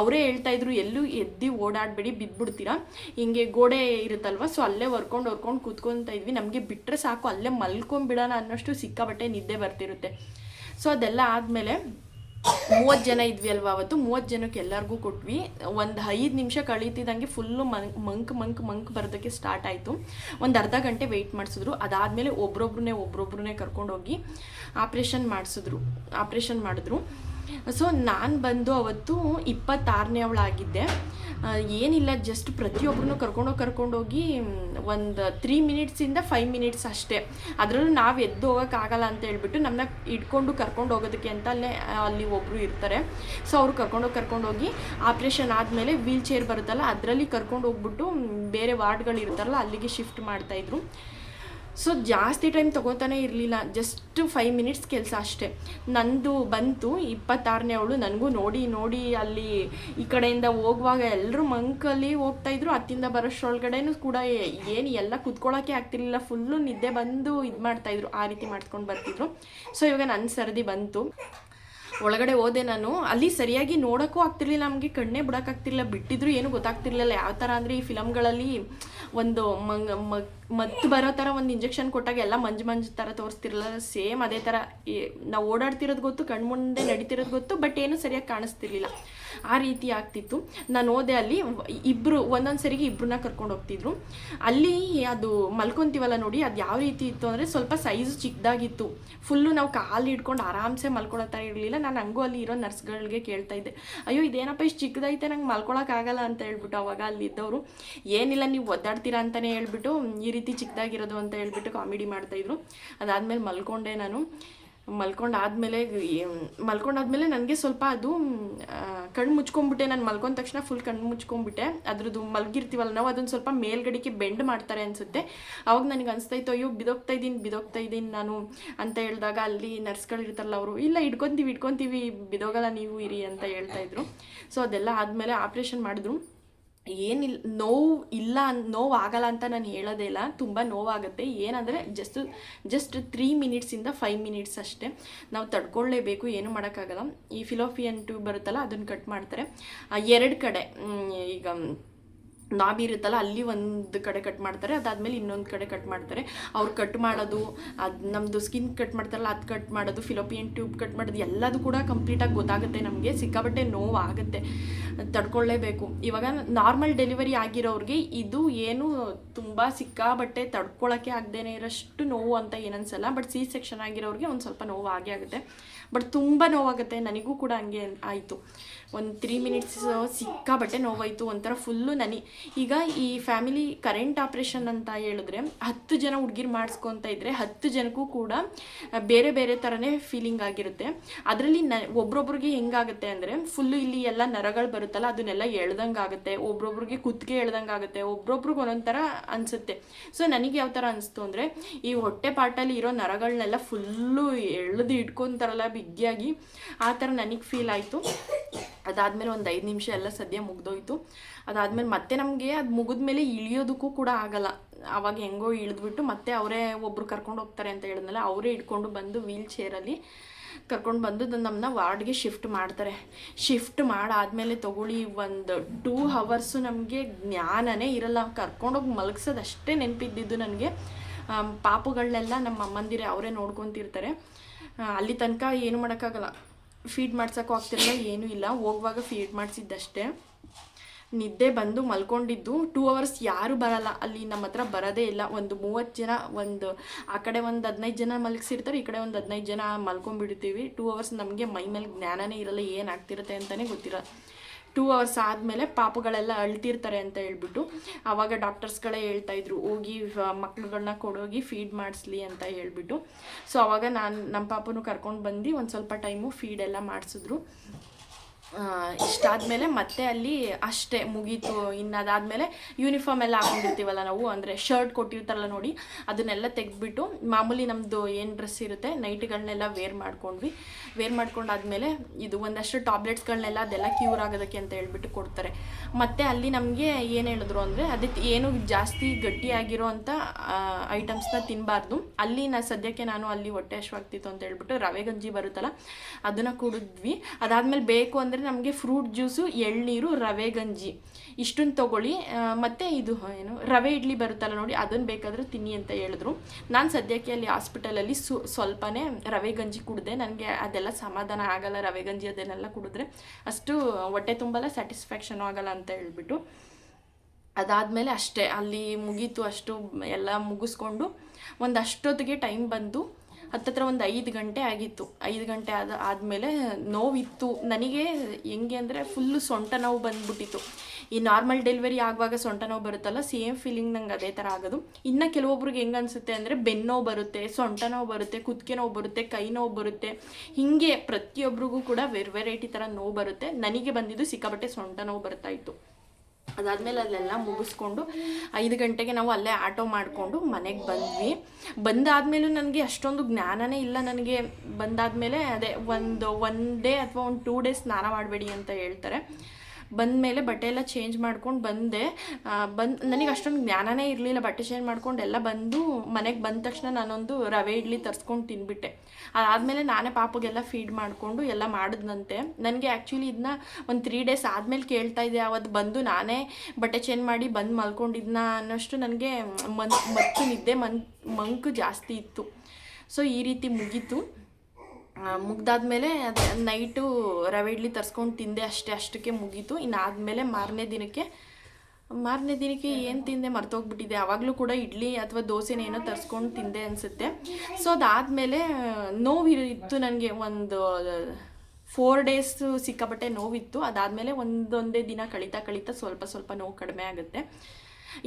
ಅವರೇ ಹೇಳ್ತಾ ಇದ್ರು, ಎಲ್ಲೂ ಎದ್ದು ಓಡಾಡಬೇಡಿ ಬಿದ್ದುಬಿಡ್ತೀರಾ ಹಿಂಗೆ ಗೋಡೆ ಇರುತ್ತಲ್ವ ಸೊ ಅಲ್ಲೇ ಹೊರ್ಕೊಂಡು ಹೊರ್ಕೊಂಡು ಕೂತ್ಕೊತಾ ಇದ್ವಿ. ನಮಗೆ ಬಿಟ್ಟರೆ ಸಾಕು, ಅಲ್ಲೇ ಮಲ್ಕೊಂಬಿಡೋಣ ಅನ್ನೋಷ್ಟು ಸಿಕ್ಕಾಬಟ್ಟೆ ನಿದ್ದೆ ಬರ್ತಿರುತ್ತೆ. ಸೊ ಅದೆಲ್ಲ ಆದಮೇಲೆ ಮೂವತ್ತು ಜನ ಇದ್ವಿ ಅಲ್ವಾ ಅವತ್ತು? ಮೂವತ್ತು ಜನಕ್ಕೆ ಎಲ್ಲರಿಗೂ ಕೊಟ್ವಿ. ಒಂದು ಐದು ನಿಮಿಷ ಕಳೀತಿದ್ದಂಗೆ ಫುಲ್ಲು ಮಂಕ್ ಮಂಕ್ ಮಂಕ್ ಮಂಕ್ ಬರೋದಕ್ಕೆ ಸ್ಟಾರ್ಟ್ ಆಯಿತು. ಒಂದು ಅರ್ಧ ಗಂಟೆ ವೆಯ್ಟ್ ಮಾಡಿಸಿದ್ರು. ಅದಾದಮೇಲೆ ಒಬ್ರೊಬ್ರನ್ನೇ ಒಬ್ರೊಬ್ರನ್ನೇ ಕರ್ಕೊಂಡೋಗಿ ಆಪ್ರೇಷನ್ ಮಾಡಿಸಿದ್ರು ಆಪ್ರೇಷನ್ ಮಾಡಿದ್ರು. ಸೊ ನಾನು ಬಂದು ಅವತ್ತು ಇಪ್ಪತ್ತಾರನೇ ಅವಳಾಗಿದ್ದೆ. ಏನಿಲ್ಲ ಜಸ್ಟ್ ಪ್ರತಿಯೊಬ್ಬರನ್ನು ಕರ್ಕೊಂಡೋಗಿ ಕರ್ಕೊಂಡೋಗಿ ಒಂದು ತ್ರೀ ಮಿನಿಟ್ಸಿಂದ ಫೈವ್ ಮಿನಿಟ್ಸ್ ಅಷ್ಟೇ. ಅದರಲ್ಲೂ ನಾವು ಎದ್ದು ಹೋಗೋಕ್ಕಾಗಲ್ಲ ಅಂತ ಹೇಳ್ಬಿಟ್ಟು ನಮ್ಮನ್ನ ಇಟ್ಕೊಂಡು ಕರ್ಕೊಂಡು ಹೋಗೋದಕ್ಕೆ ಅಂತ ಅಲ್ಲೇ, ಅಲ್ಲಿ ಒಬ್ಬರು ಇರ್ತಾರೆ. ಸೊ ಅವರು ಕರ್ಕೊಂಡೋಗಿ ಕರ್ಕೊಂಡೋಗಿ ಆಪ್ರೇಷನ್ ಆದಮೇಲೆ ವೀಲ್ ಚೇರ್ ಬರುತ್ತಲ್ಲ, ಅದರಲ್ಲಿ ಕರ್ಕೊಂಡು ಹೋಗ್ಬಿಟ್ಟು ಬೇರೆ ವಾರ್ಡ್ಗಳು ಇರ್ತಾರಲ್ಲ ಅಲ್ಲಿಗೆ ಶಿಫ್ಟ್ ಮಾಡ್ತಾಯಿದ್ರು ಸೊ ಜಾಸ್ತಿ ಟೈಮ್ ತೊಗೋತಾನೆ ಇರಲಿಲ್ಲ. ಜಸ್ಟ್ ಫೈವ್ ಮಿನಿಟ್ಸ್ ಕೆಲಸ ಅಷ್ಟೇ. ನಂದು ಬಂತು. ಇಪ್ಪತ್ತಾರನೇ ಅವಳು ನನಗೂ ನೋಡಿ ನೋಡಿ ಅಲ್ಲಿ ಈ ಕಡೆಯಿಂದ ಹೋಗುವಾಗ ಎಲ್ಲರೂ ಮಂಕಲ್ಲಿ ಹೋಗ್ತಾಯಿದ್ರು ಅತ್ತಿಂದ ಬರೋಷ್ಟ್ರೊಳಗಡೆನೂ ಕೂಡ ಏನು ಎಲ್ಲ ಕುತ್ಕೊಳ್ಳೋಕ್ಕೆ ಆಗ್ತಿರ್ಲಿಲ್ಲ. ಫುಲ್ಲು ನಿದ್ದೆ ಬಂದು ಇದು ಮಾಡ್ತಾಯಿದ್ರು ಆ ರೀತಿ ಮಾಡ್ಕೊಂಡು ಬರ್ತಿದ್ರು. ಸೊ ಇವಾಗ ನನ್ನ ಸರದಿ ಬಂತು. ಒಳಗಡೆ ಹೋದೆ ನಾನು. ಅಲ್ಲಿ ಸರಿಯಾಗಿ ನೋಡೋಕ್ಕೂ ಆಗ್ತಿರ್ಲಿಲ್ಲ. ನಮಗೆ ಕಣ್ಣೇ ಬಿಡೋಕ್ಕಾಗ್ತಿರ್ಲಿಲ್ಲ. ಬಿಟ್ಟಿದ್ರು ಏನು ಗೊತ್ತಾಗ್ತಿರ್ಲಿಲ್ಲ. ಯಾವ ಥರ ಅಂದರೆ ಈ ಫಿಲಮ್ಗಳಲ್ಲಿ ಒಂದು ಮಂಗ್ ಮತ್ತು ಬರೋ ಥರ ಒಂದು ಇಂಜೆಕ್ಷನ್ ಕೊಟ್ಟಾಗ ಎಲ್ಲ ಮಂಜು ಮಂಜು ಥರ ತೋರಿಸ್ತಿರಲ್ಲ ಸೇಮ್ ಅದೇ ಥರ ನಾವು ಓಡಾಡ್ತಿರೋದು ಗೊತ್ತು ಕಣ್ಮುಂದೆ ನಡೀತಿರೋದು ಗೊತ್ತು ಬಟ್ ಏನು ಸರಿಯಾಗಿ ಕಾಣಿಸ್ತಿರ್ಲಿಲ್ಲ. ಆ ರೀತಿ ಆಗ್ತಿತ್ತು. ನಾನು ಹೋದೆ ಅಲ್ಲಿ ಇಬ್ಬರು ಒಂದೊಂದು ಸರಿಗೆ ಇಬ್ಬರನ್ನ ಕರ್ಕೊಂಡು ಹೋಗ್ತಿದ್ರು. ಅಲ್ಲಿ ಅದು ಮಲ್ಕೊಂತೀವಲ್ಲ ನೋಡಿ, ಅದು ಯಾವ ರೀತಿ ಇತ್ತು ಅಂದರೆ ಸ್ವಲ್ಪ ಸೈಜ್ ಚಿಕ್ಕದಾಗಿತ್ತು ಫುಲ್ಲು ನಾವು ಕಾಲು ಹಿಡ್ಕೊಂಡು ಆರಾಮ್ಸೆ ಮಲ್ಕೊಳ್ಳೋ ಥರ ಇರಲಿಲ್ಲ. ನಾನು ಹಂಗೂ ಅಲ್ಲಿ ಇರೋ ನರ್ಸ್ಗಳಿಗೆ ಕೇಳ್ತಾ ಇದ್ದೆ. ಅಯ್ಯೋ, ಇದೇನಪ್ಪ ಇಷ್ಟು ಚಿಕ್ಕದೈತೆ ನಂಗೆ ಮಲ್ಕೊಳಕ್ಕಾಗಲ್ಲ ಅಂತ ಹೇಳ್ಬಿಟ್ಟು ಅವಾಗ ಅಲ್ಲಿ ಇದ್ದವರು ಏನಿಲ್ಲ, ನೀವು ಒದ್ದಾಡ್ತೀರಾ ಅಂತಲೇ ಹೇಳ್ಬಿಟ್ಟು ಈ ರೀತಿ ಚಿಕ್ಕದಾಗಿರೋದು ಅಂತ ಹೇಳ್ಬಿಟ್ಟು ಕಾಮಿಡಿ ಮಾಡ್ತಾಯಿದ್ರು ಅದಾದಮೇಲೆ ಮಲ್ಕೊಂಡೆ ನಾನು. ಮಲ್ಕೊಂಡಾದ್ಮೇಲೆ ಮಲ್ಕೊಂಡಾದ್ಮೇಲೆ ನನಗೆ ಸ್ವಲ್ಪ ಅದು ಕಣ್ಣು ಮುಚ್ಕೊಂಡ್ಬಿಟ್ಟೆ. ನಾನು ಮಲ್ಕೊಂಡ ತಕ್ಷಣ ಫುಲ್ ಕಣ್ಣು ಮುಚ್ಕೊಂಡ್ಬಿಟ್ಟೆ. ಅದ್ರದ್ದು ಮಲ್ಗಿರ್ತೀವಲ್ಲ, ನಾವು ಅದನ್ನು ಸ್ವಲ್ಪ ಮೇಲ್ಗಡೆಗೆ ಬೆಂಡ್ ಮಾಡ್ತಾರೆ ಅನಿಸುತ್ತೆ. ಅವಾಗ ನನಗೆ ಅನಿಸ್ತಾ ಇತ್ತು ಅಯ್ಯೋ, ಬಿದೋಗ್ತಾ ಇದ್ದೀನಿ ಬಿದೋಗ್ತಾ ಇದ್ದೀನಿ ನಾನು, ಅಂತ ಹೇಳಿದಾಗ ಅಲ್ಲಿ ನರ್ಸ್ಗಳು ಇರ್ತಾರಲ್ಲ ಅವರು, ಇಲ್ಲ, ಇಟ್ಕೊತೀವಿ ಇಟ್ಕೊತೀವಿ, ಬಿದೋಗಲ್ಲ ನೀವು, ಇರಿ, ಅಂತ ಹೇಳ್ತಾ ಇದ್ರು. ಸೊ ಅದೆಲ್ಲ ಆದಮೇಲೆ ಆಪ್ರೇಷನ್ ಮಾಡಿದ್ರು. ಏನಿಲ್ಲ ನೋವು ಇಲ್ಲ ನೋವು ಆಗಲ್ಲ ಅಂತ ನಾನು ಹೇಳೋದೇ ಇಲ್ಲ. ತುಂಬ ನೋವಾಗುತ್ತೆ. ಏನಂದರೆ ಜಸ್ಟ್ ಜಸ್ಟ್ ತ್ರೀ ಮಿನಿಟ್ಸಿಂದ ಫೈವ್ ಮಿನಿಟ್ಸ್ ಅಷ್ಟೇ. ನಾವು ತಡ್ಕೊಳ್ಳೇಬೇಕು ಏನು ಮಾಡೋಕ್ಕಾಗಲ್ಲ. ಈ ಫಿಲೋಫಿಯನ್ ಟ್ಯೂಬ್ ಬರುತ್ತಲ್ಲ ಅದನ್ನು ಕಟ್ ಮಾಡ್ತಾರೆ. ಎರಡು ಕಡೆ ಈಗ ನಾಬಿ ಇರುತ್ತಲ್ಲ, ಅಲ್ಲಿ ಒಂದು ಕಡೆ ಕಟ್ ಮಾಡ್ತಾರೆ, ಅದಾದಮೇಲೆ ಇನ್ನೊಂದು ಕಡೆ ಕಟ್ ಮಾಡ್ತಾರೆ. ಅವ್ರು ಕಟ್ ಮಾಡೋದು, ಅದು ನಮ್ಮದು ಸ್ಕಿನ್ ಕಟ್ ಮಾಡ್ತಾರಲ್ಲ, ಅದು ಕಟ್ ಮಾಡೋದು ಫಿಲೋಪಿಯನ್ ಟ್ಯೂಬ್ ಕಟ್ ಮಾಡೋದು, ಎಲ್ಲದು ಕೂಡ ಕಂಪ್ಲೀಟಾಗಿ ಗೊತ್ತಾಗುತ್ತೆ ನಮಗೆ. ಸಿಕ್ಕಾಬಟ್ಟೆ ನೋವು ಆಗುತ್ತೆ ತಡ್ಕೊಳ್ಳೇಬೇಕು. ಇವಾಗ ನಾರ್ಮಲ್ ಡೆಲಿವರಿ ಆಗಿರೋರಿಗೆ ಇದು ಏನು ತುಂಬ ಸಿಕ್ಕಾಬಟ್ಟೆ ತಡ್ಕೊಳ್ಳೋಕ್ಕೆ ಆಗದೇನೆ ಇರೋಷ್ಟು ನೋವು ಅಂತ ಏನನ್ಸಲ್ಲ. ಬಟ್ ಸಿ ಸೆಕ್ಷನ್ ಆಗಿರೋರಿಗೆ ಒಂದು ಸ್ವಲ್ಪ ನೋವು ಆಗೇ ಆಗುತ್ತೆ. ಬಟ್ ತುಂಬ ನೋವಾಗುತ್ತೆ. ನನಗೂ ಕೂಡ ಹಂಗೆ ಆಯಿತು. ಒಂದು ತ್ರೀ ಮಿನಿಟ್ಸ್ ಸಿಕ್ಕಾಬಟ್ಟೆ ನೋವಾಯಿತು ಒಂಥರ ಫುಲ್ಲು ನನಿ. ಈಗ ಈ ಫ್ಯಾಮಿಲಿ ಕರೆಂಟ್ ಆಪ್ರೇಷನ್ ಅಂತ ಹೇಳಿದ್ರೆ ಹತ್ತು ಜನ ಹುಡುಗಿರು ಮಾಡಿಸ್ಕೊತ ಇದ್ದರೆ ಹತ್ತು ಜನಕ್ಕೂ ಕೂಡ ಬೇರೆ ಬೇರೆ ಥರನೇ ಫೀಲಿಂಗ್ ಆಗಿರುತ್ತೆ. ಅದರಲ್ಲಿ ನ ಒಬ್ರೊಬ್ರಿಗೆ ಹೆಂಗಾಗುತ್ತೆ ಅಂದರೆ ಫುಲ್ಲು ಇಲ್ಲಿ ಎಲ್ಲ ನರಗಳು ಬರುತ್ತಲ್ಲ ಅದನ್ನೆಲ್ಲ ಎಳ್ದಂಗೆ ಆಗುತ್ತೆ ಒಬ್ರೊಬ್ರಿಗೆ ಕುತ್ತಿಗೆ ಎಳ್ದಂಗೆ ಆಗುತ್ತೆ ಒಬ್ರೊಬ್ರಿಗೆ ಒಂದೊಂದು ಥರ ಅನಿಸುತ್ತೆ. ಸೊ ನನಗೆ ಯಾವ ಥರ ಅನಿಸ್ತು ಅಂದರೆ, ಈ ಹೊಟ್ಟೆ ಪಾಟಲ್ಲಿ ಇರೋ ನರಗಳನ್ನೆಲ್ಲ ಫುಲ್ಲು ಎಳ್ದು ಇಟ್ಕೊತಾರಲ್ಲ ಬಿಗ್ಗಿಯಾಗಿ ಆ ಥರ ನನಗೆ ಫೀಲ್ ಆಯಿತು. ಅದಾದಮೇಲೆ ಒಂದು ಐದು ನಿಮಿಷ ಎಲ್ಲ ಸದ್ಯ ಮುಗ್ದೋಯ್ತು. ಅದಾದಮೇಲೆ ಮತ್ತೆ ನಮಗೆ ಅದು ಮುಗಿದ ಮೇಲೆ ಇಳಿಯೋದಕ್ಕೂ ಕೂಡ ಆಗಲ್ಲ. ಅವಾಗ ಹೆಂಗೋ ಇಳಿದ್ಬಿಟ್ಟು ಮತ್ತೆ ಅವರೇ ಒಬ್ರು ಕರ್ಕೊಂಡು ಹೋಗ್ತಾರೆ ಅಂತ ಹೇಳಿದ್ನಲ್ಲ, ಅವರೇ ಇಟ್ಕೊಂಡು ಬಂದು ವೀಲ್ ಚೇರಲ್ಲಿ ಕರ್ಕೊಂಡು ಬಂದು ನಮ್ಮನ್ನ ವಾರ್ಡ್ಗೆ ಶಿಫ್ಟ್ ಮಾಡ್ತಾರೆ. ಶಿಫ್ಟ್ ಮಾಡಾದ್ಮೇಲೆ ತಗೊಳ್ಳಿ ಒಂದು ಟೂ ಹವರ್ಸು ನಮಗೆ ಜ್ಞಾನನೇ ಇರಲ್ಲ. ಕರ್ಕೊಂಡೋಗಿ ಮಲಗ್ಸೋದು ಅಷ್ಟೇ ನೆನಪಿದ್ದಿದ್ದು ನನಗೆ. ಪಾಪುಗಳನ್ನೆಲ್ಲ ನಮ್ಮ ಅಮ್ಮಂದಿರೇ ಅವರೇ ನೋಡ್ಕೊತಿರ್ತಾರೆ. ಅಲ್ಲಿ ತನಕ ಏನು ಮಾಡೋಕ್ಕಾಗಲ್ಲ. ಫೀಡ್ ಮಾಡ್ಸೋಕ್ಕೂ ಆಗ್ತಿರಲ್ಲ, ಏನೂ ಇಲ್ಲ. ಹೋಗುವಾಗ ಫೀಡ್ ಮಾಡಿಸಿದ್ದಷ್ಟೇ. ನಿದ್ದೆ ಬಂದು ಮಲ್ಕೊಂಡಿದ್ದು. ಟೂ ಅವರ್ಸ್ ಯಾರು ಬರಲ್ಲ. ಅಲ್ಲಿ ನಮ್ಮ ಹತ್ರ ಬರೋದೇ ಇಲ್ಲ. ಒಂದು ಮೂವತ್ತು ಜನ, ಒಂದು ಆ ಕಡೆ ಒಂದು ಹದಿನೈದು ಜನ ಮಲಗಿಸಿರ್ತಾರೆ, ಈ ಕಡೆ ಒಂದು ಹದಿನೈದು ಜನ ಮಲ್ಕೊಂಡ್ಬಿಡ್ತೀವಿ. ಟೂ ಅವರ್ಸ್ ನಮಗೆ ಮೈ ಮೇಲೆ ಜ್ಞಾನನೇ ಇರಲ್ಲ, ಏನು ಆಗ್ತಿರುತ್ತೆ ಅಂತಲೇ ಗೊತ್ತಿರಲ್ಲ ಟೂ ಅವರ್ಸ್ ಆದಮೇಲೆ ಪಾಪುಗಳೆಲ್ಲ ಅಳ್ತಿರ್ತಾರೆ ಅಂತ ಹೇಳ್ಬಿಟ್ಟು ಆವಾಗ ಡಾಕ್ಟರ್ಸ್ಗಳೇ ಹೇಳ್ತಾ ಇದ್ರು, ಹೋಗಿ ಮಕ್ಳುಗಳನ್ನ ಕೊಡೋಗಿ ಫೀಡ್ ಮಾಡಿಸ್ಲಿ ಅಂತ ಹೇಳ್ಬಿಟ್ಟು. ಸೊ ಆವಾಗ ನಾನು ನಮ್ಮ ಪಾಪನು ಕರ್ಕೊಂಡು ಬಂದು ಒಂದು ಸ್ವಲ್ಪ ಟೈಮು ಫೀಡ್ ಎಲ್ಲ ಮಾಡಿಸಿದ್ರು. ಇಷ್ಟಾದಮೇಲೆ ಮತ್ತೆ ಅಲ್ಲಿ ಅಷ್ಟೇ ಮುಗೀತು. ಇನ್ನು ಅದಾದಮೇಲೆ ಯೂನಿಫಾರ್ಮ್ ಎಲ್ಲ ಹಾಕೊಂಡಿರ್ತೀವಲ್ಲ ನಾವು, ಅಂದರೆ ಶರ್ಟ್ ಕೊಟ್ಟಿರ್ತಾರಲ್ಲ ನೋಡಿ, ಅದನ್ನೆಲ್ಲ ತೆಗೆದ್ಬಿಟ್ಟು ಮಾಮೂಲಿ ನಮ್ಮದು ಏನು ಡ್ರೆಸ್ ಇರುತ್ತೆ ನೈಟ್ಗಳನ್ನೆಲ್ಲ ವೇರ್ ಮಾಡ್ಕೊಂಡ್ವಿ. ವೇರ್ ಮಾಡ್ಕೊಂಡಾದ್ಮೇಲೆ ಇದು ಒಂದಷ್ಟು ಟಾಬ್ಲೆಟ್ಸ್ಗಳನ್ನೆಲ್ಲ ಅದೆಲ್ಲ ಕ್ಯೂರ್ ಆಗೋದಕ್ಕೆ ಅಂತ ಹೇಳ್ಬಿಟ್ಟು ಕೊಡ್ತಾರೆ. ಮತ್ತು ಅಲ್ಲಿ ನಮಗೆ ಏನು ಹೇಳಿದ್ರು ಅಂದರೆ, ಅದಕ್ಕೆ ಏನು ಜಾಸ್ತಿ ಗಟ್ಟಿಯಾಗಿರೋ ಅಂಥ ಐಟಮ್ಸ್ನ ತಿನ್ನಬಾರ್ದು ಅಲ್ಲಿ ನಾ ಸದ್ಯಕ್ಕೆ ನಾನು ಅಲ್ಲಿ ಹೊಟ್ಟೆ ಹಶ್ವಾಗ್ತಿತ್ತು ಅಂತ ಹೇಳ್ಬಿಟ್ಟು ರವೆ ಗಂಜಿ ಬರುತ್ತಲ್ಲ, ಅದನ್ನು ಕುಡಿದ್ವಿ. ಅದಾದಮೇಲೆ ಬೇಕು ಅಂದರೆ ನಮಗೆ ಫ್ರೂಟ್ ಜ್ಯೂಸು ಎಳ್ನೀರು, ರವೆ, ಗಂಜಿ. ಇಷ್ಟನ್ನು ತೊಗೊಳ್ಳಿ. ಮತ್ತು ಇದು, ಏನು, ರವೆ ಇಡ್ಲಿ ಬರುತ್ತಲ್ಲ ನೋಡಿ ಅದನ್ನು ಬೇಕಾದರೂ ತಿನ್ನಿ ಅಂತ ಹೇಳಿದ್ರು. ನಾನು ಸದ್ಯಕ್ಕೆ ಅಲ್ಲಿ ಹಾಸ್ಪಿಟಲಲ್ಲಿ ಸು, ಸ್ವಲ್ಪನೇ ರವೆ, ಗಂಜಿ ಕುಡಿದೆ. ನನಗೆ ಅದೆಲ್ಲ ಸಮಾಧಾನ ಆಗಲ್ಲ, ರವೆ, ಗಂಜಿ ಅದನ್ನೆಲ್ಲ ಕುಡಿದ್ರೆ. ಅಷ್ಟು ಹೊಟ್ಟೆ ತುಂಬಲ್ಲ ಸ್ಯಾಟಿಸ್ಫ್ಯಾಕ್ಷನ್ ಆಗಲ್ಲ ಅಂತ ಹೇಳಿಬಿಟ್ಟು. ಅದಾದಮೇಲೆ ಅಷ್ಟೇ, ಅಲ್ಲಿ ಮುಗೀತು ಅಷ್ಟು, ಎಲ್ಲ ಮುಗಿಸ್ಕೊಂಡು ಒಂದು ಅಷ್ಟೊತ್ತಿಗೆ ಟೈಮ್ ಬಂತು ಹತ್ತತ್ರ ಒಂದು ಐದು ಗಂಟೆ ಆಗಿತ್ತು. ಐದು ಗಂಟೆ ಆದ, ಆದಮೇಲೆ ನೋವಿತ್ತು. ನನಗೆ ಹೆಂಗೆ ಅಂದರೆ ಫುಲ್ಲು ಸೊಂಟ ನೋವು ಬಂದ್ಬಿಟ್ಟಿತ್ತು. ಈ ನಾರ್ಮಲ್ ಡೆಲಿವರಿ ಆಗುವಾಗ ಸೊಂಟ ನೋವು ಬರುತ್ತಲ್ಲ ಸೇಮ್ ಫೀಲಿಂಗ್ ನಂಗೆ ಅದೇ ಥರ ಆಗೋದು. ಇನ್ನು ಕೆಲವೊಬ್ರಿಗೆ ಹೆಂಗೆ ಅನಿಸುತ್ತೆ ಅಂದರೆ ಬೆನ್ನೋವು ಬರುತ್ತೆ, ಸೊಂಟ ನೋವು ಬರುತ್ತೆ ಕುದ್ಕೆ ನೋವು ಬರುತ್ತೆ, ಕೈ ನೋವು ಬರುತ್ತೆ. ಹೀಗೆ ಪ್ರತಿಯೊಬ್ಬರಿಗೂ ಕೂಡ ವೆರ್ ವೆರೈಟಿ ಥರ ನೋವು ಬರುತ್ತೆ. ನನಗೆ ಬಂದಿದ್ದು ಸಿಕ್ಕಾಪಟ್ಟೆ ಸೊಂಟ ನೋವು ಬರ್ತಾ ಇತ್ತು. ಅದಾದಮೇಲೆ ಅಲ್ಲೆಲ್ಲ ಮುಗಿಸ್ಕೊಂಡು ಐದು ಗಂಟೆಗೆ ನಾವು ಅಲ್ಲೇ ಆಟೋ ಮಾಡಿಕೊಂಡು ಮನೆಗೆ ಬಂದ್ವಿ. ಬಂದಾದಮೇಲೂ ನನಗೆ ಅಷ್ಟೊಂದು ಜ್ಞಾನನೇ ಇಲ್ಲ ನನಗೆ. ಬಂದಾದಮೇಲೆ ಅದೇ ಒಂದು ಒನ್ ಡೇ ಅಥವಾ ಒಂದು ಟೂ ಡೇಸ್ ಸ್ನಾನ ಮಾಡಬೇಡಿ ಅಂತ ಹೇಳ್ತಾರೆ. ಬಂದಮೇಲೆ ಬಟ್ಟೆ ಎಲ್ಲ ಚೇಂಜ್ ಮಾಡ್ಕೊಂಡು ಬಂದೆ. ಬಂದು, ನನಗೆ ಅಷ್ಟೊಂದು ಜ್ಞಾನನೇ ಇರಲಿಲ್ಲ. ಬಟ್ಟೆ ಚೇಂಜ್ ಮಾಡ್ಕೊಂಡು ಎಲ್ಲ ಬಂದು ಮನೆಗೆ ಬಂದ ತಕ್ಷಣ ನಾನೊಂದು ರವೆ, ಇಡ್ಲಿ ತರಿಸ್ಕೊಂಡು ತಿಂದ್ಬಿಟ್ಟೆ. ಅದಾದಮೇಲೆ ನಾನೇ ಪಾಪಗೆಲ್ಲ ಫೀಡ್ ಮಾಡಿಕೊಂಡು ಎಲ್ಲ ಮಾಡಿದ್ನಂತೆ. ನನಗೆ ಆ್ಯಕ್ಚುಲಿ ಇದನ್ನ ಒಂದು ತ್ರೀ ಡೇಸ್ ಆದಮೇಲೆ ಕೇಳ್ತಾ ಇದ್ದೆ. ಅವತ್ತು ಬಂದು ನಾನೇ ಬಟ್ಟೆ ಚೇಂಜ್ ಮಾಡಿ ಬಂದು ಮಲ್ಕೊಂಡಿದ್ನ ಅನ್ನೋಷ್ಟು ನನಗೆ ಮನ್ ಮತ್ತು ನಿದ್ದೆ ಮನ್, ಮಂಕು ಜಾಸ್ತಿ ಇತ್ತು. ಸೊ ಈ ರೀತಿ ಮುಗೀತು. ಮುಗ್ದಾದ್ಮೇಲೆ ಅದೇ ನೈಟು ರವೆ ಇಡ್ಲಿ ತರ್ಸ್ಕೊಂಡು ತಿಂದೆ ಅಷ್ಟೇ, ಅಷ್ಟಕ್ಕೆ ಮುಗೀತು. ಇನ್ನು ಆದಮೇಲೆ ಮಾರನೇ ದಿನಕ್ಕೆ ಮಾರನೇ ದಿನಕ್ಕೆ ಏನು ತಿಂದೆ ಮರ್ತೋಗ್ಬಿಟ್ಟಿದೆ. ಆವಾಗಲೂ ಕೂಡ ಇಡ್ಲಿ ಅಥವಾ ದೋಸೆನೇನೋ ತರಿಸ್ಕೊಂಡು ತಿಂದೆ ಅನಿಸುತ್ತೆ. ಸೊ ಅದಾದಮೇಲೆ ನೋವು ಇತ್ತು ನನಗೆ ಒಂದು ಫೋರ್ ಡೇಸ್ ಸಿಕ್ಕಾಪಟ್ಟೆ ನೋವಿತ್ತು. ಅದಾದಮೇಲೆ ಒಂದೊಂದೇ ದಿನ ಕಳೀತಾ ಕಳೀತಾ ಸ್ವಲ್ಪ ಸ್ವಲ್ಪ ನೋವು ಕಡಿಮೆ ಆಗುತ್ತೆ.